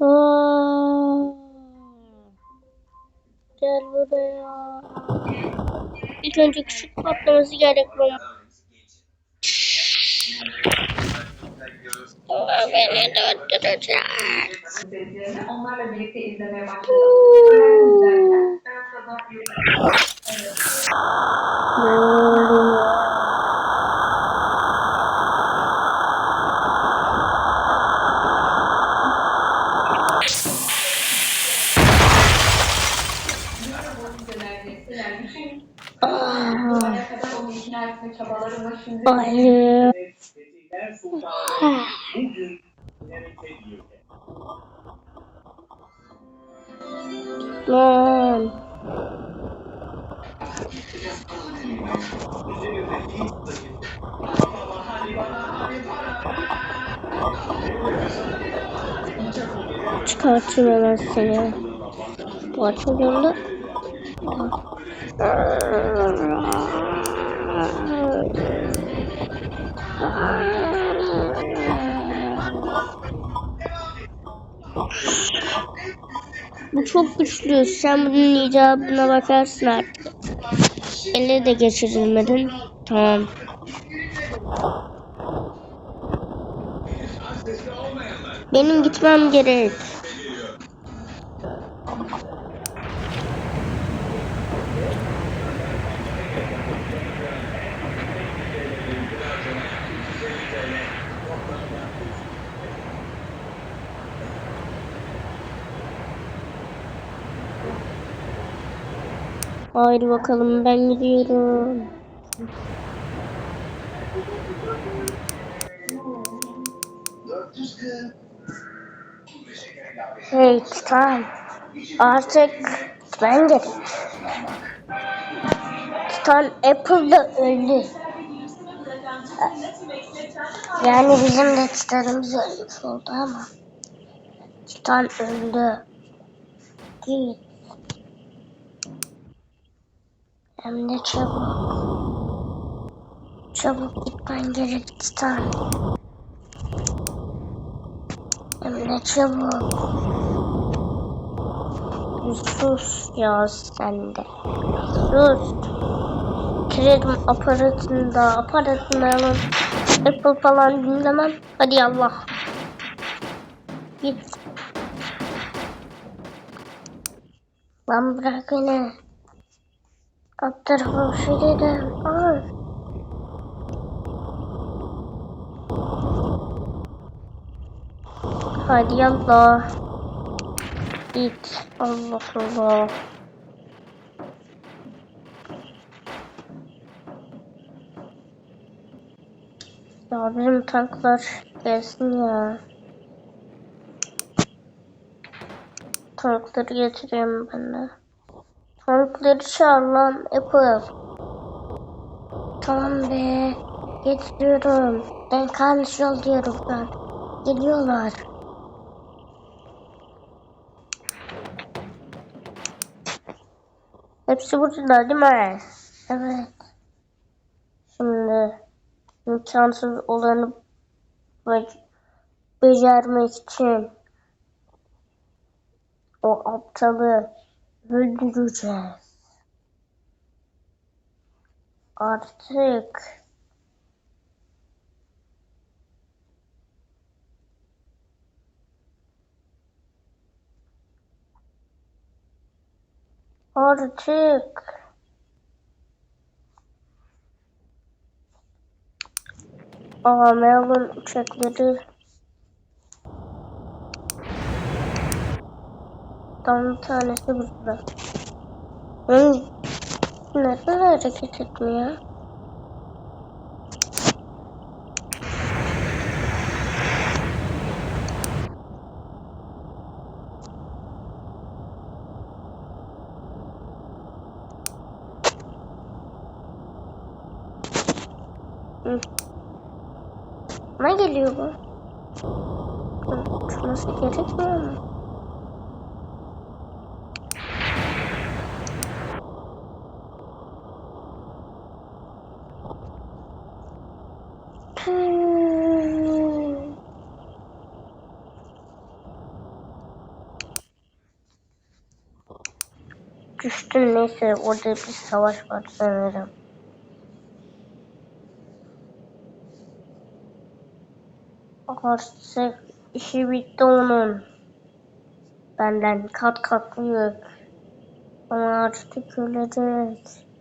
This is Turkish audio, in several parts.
Aa, Gel buraya. İlk önce küçük patlaması gerekiyor. Aa, Beni döndürecek. onlarla birlikte izlemeye başladım. Ne oluyor? Hemen seni. Bu açıldığında Bu çok güçlü. Sen bunun icabına bakarsın artık. Ele de geçirilmedin. Tamam. Benim gitmem gerek. Haydi bakalım ben gidiyorum. Hey Titan. Artık ben gerek. Titan Apple'da öldü. Yani bizim de Titan'ımız ölmüş oldu ama. Titan öldü. Git. Hem de çabuk. Çabuk gitmen gerek Titan. Hem de çabuk. Sus ya sen de. Sus. Kredim aparatında, aparatını alın. Apple falan dinlemem. Hadi Allah. Git. Lan bırak beni. Alt tarafı Feride. Al. Hadi yallah. Git. Allah Allah. Ya bizim tanklar gelsin ya. Tankları getireyim ben de. Tankları çağır lan. Tamam be. Getiriyorum. Ben kalmış yol diyorum ben. Geliyorlar. Hepsi burada değil mi? Evet. Şimdi imkansız olanı be- becermek için o aptalı öldüreceğiz. Artık artık Aa Melon uçakları Tam bir tanesi burada. Hmm. Neden hareket etmiyor? Hı. Ne geliyor bu? Hı, Uçması gerekmiyor mu? Düştün neyse orada bir savaş var sanırım. Artık işi bitti onun. Benden kat kat büyük. Ama artık ölecek.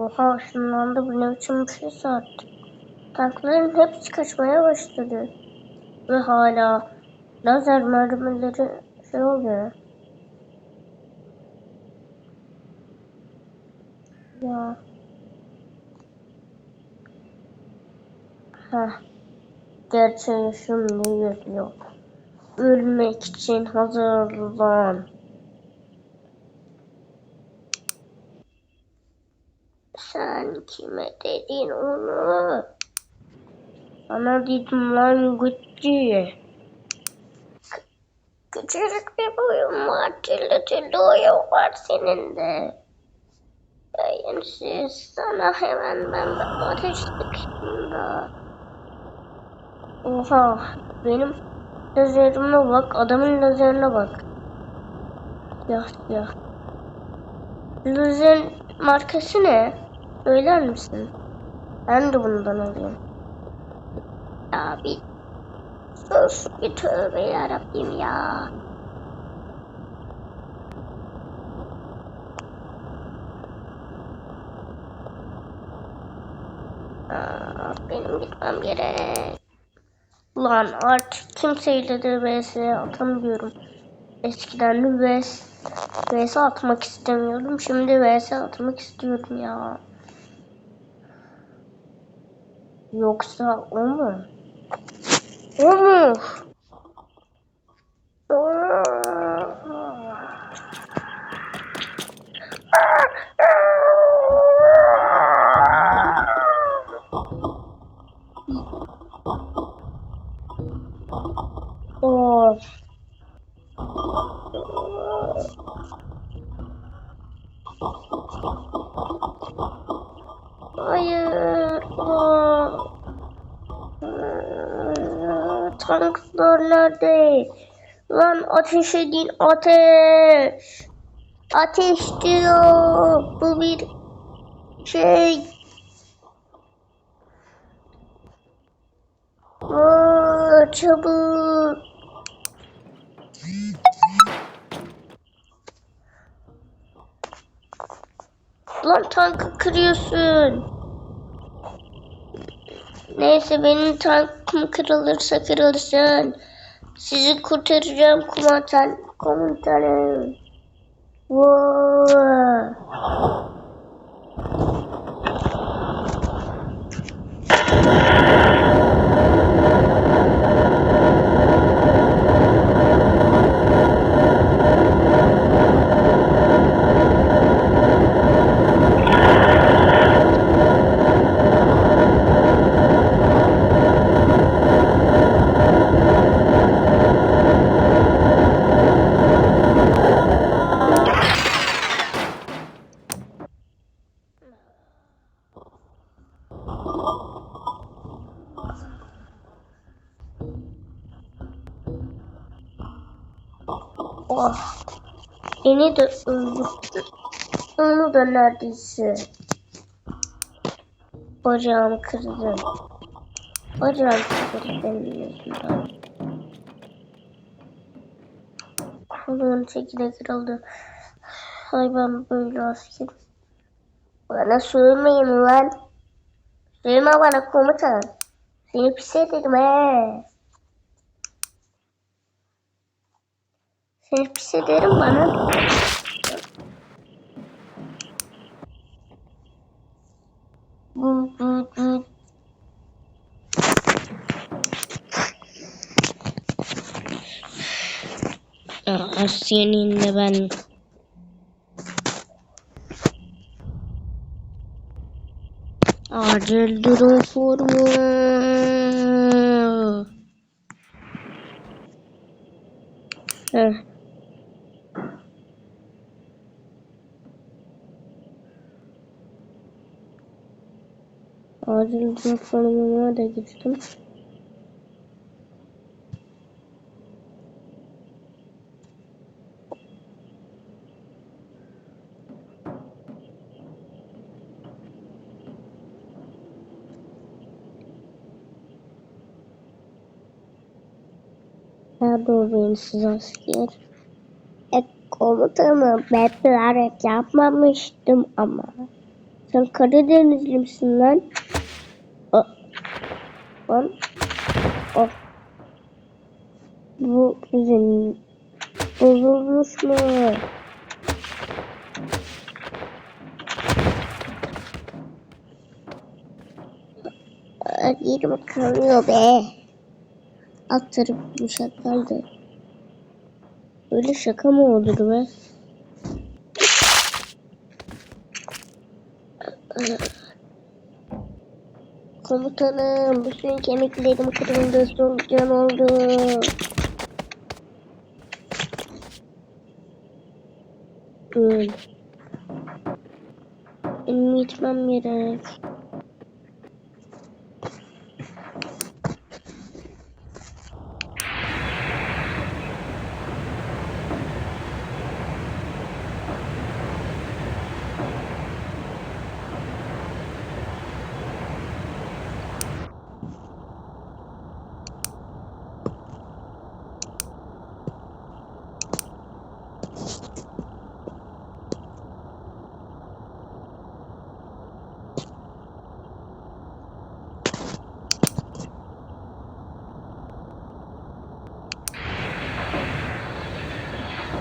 Oha ışınlandı bu ne biçim bir şey artık. Tankların hepsi kaçmaya başladı. Ve hala lazer mermileri şey oluyor. Ya. Heh. Gerçeği şimdi yazıyor. Ölmek için hazırlan. Sen kime dedin onu? Sana dedim lan Gucci. Küçücük bir boyun var. Türlü türlü oyun var senin de. Yayınsız sana hemen ben de ateş sıkıştım da. Oha benim lazerime bak adamın lazerine bak. Ya ya. Lazer markası ne? Söyler misin? Ben de bundan alayım. Ya bir sus bir tövbe yarabbim ya. Aa, benim gitmem gerek. Ulan artık kimseyle de vs atamıyorum. Eskiden vs, vs atmak istemiyordum. Şimdi vs atmak istiyorum ya. Yoksa o mu? O mu? Of. Hayır. Aa. Tanklar nerede? Lan ateş edin ateş. Ateş diyor. Bu bir şey. Aa, çabuk. Lan tankı kırıyorsun. Neyse benim tankım kırılırsa kırılsın. Sizi kurtaracağım komutan. Komutanım. Vaa. Oh. Beni de öldürdü. Onu da neredeyse. Bacağımı kırdım. Bacağım yüzümden. Kolumun çekide kırıldı. Hay ben böyle askerim. Bana sövmeyin lan. Sövme bana komutan. Seni pis ederim he. Seni pis ederim bana. Aa, seninle ben acil durum formu. Heh. Acil durum formuna da gittim. Nerede o beyinsiz asker? E komutanım ben bilerek yapmamıştım ama. Sen Karadenizli misin lan? Lan. O. Bu bizim bozulmuş mu? Yerim kanıyor be. Alt tarafı yumuşak kaldı. Öyle şaka mı olur be? Komutanım, bütün kemiklerim kırıldı, solucan oldu. Öl. Benim gitmem gerek.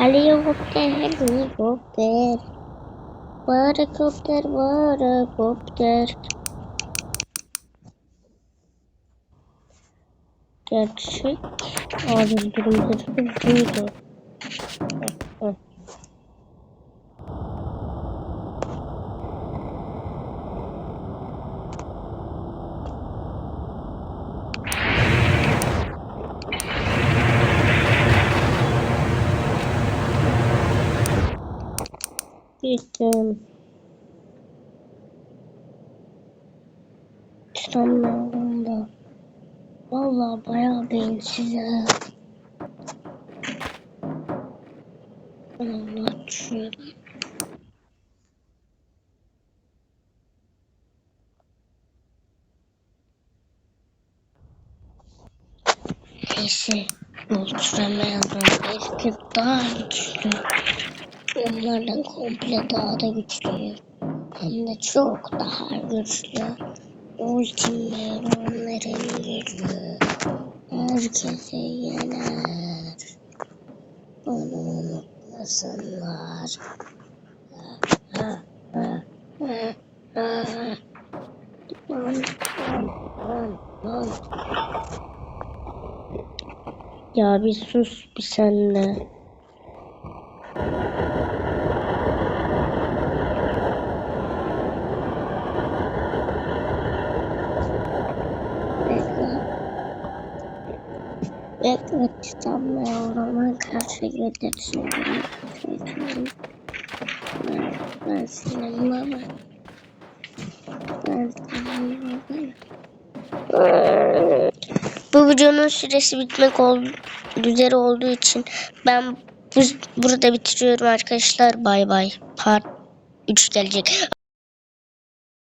Helikopter, helikopter. Varikopter, varikopter. Gerçek acil durumları buydu. Gittim. Tutamıyorum da. Vallahi bayağı beyinsiz ha. Allah şöyle. Neyse. Ultramayalım. Eski daha güçlü. Onlardan komple daha da güçlü. Hem de çok daha güçlü. Ultimate onların gücü. Herkese yener. Onu unutmasınlar. Ya bir sus bir sen Bekle tutamıyorum. Karşı getirsin. Ben, ben senin baba. Ben senin baba. Bu videonun süresi bitmek ol, üzere olduğu için ben bu, burada bitiriyorum arkadaşlar. Bay bay. Part 3 gelecek.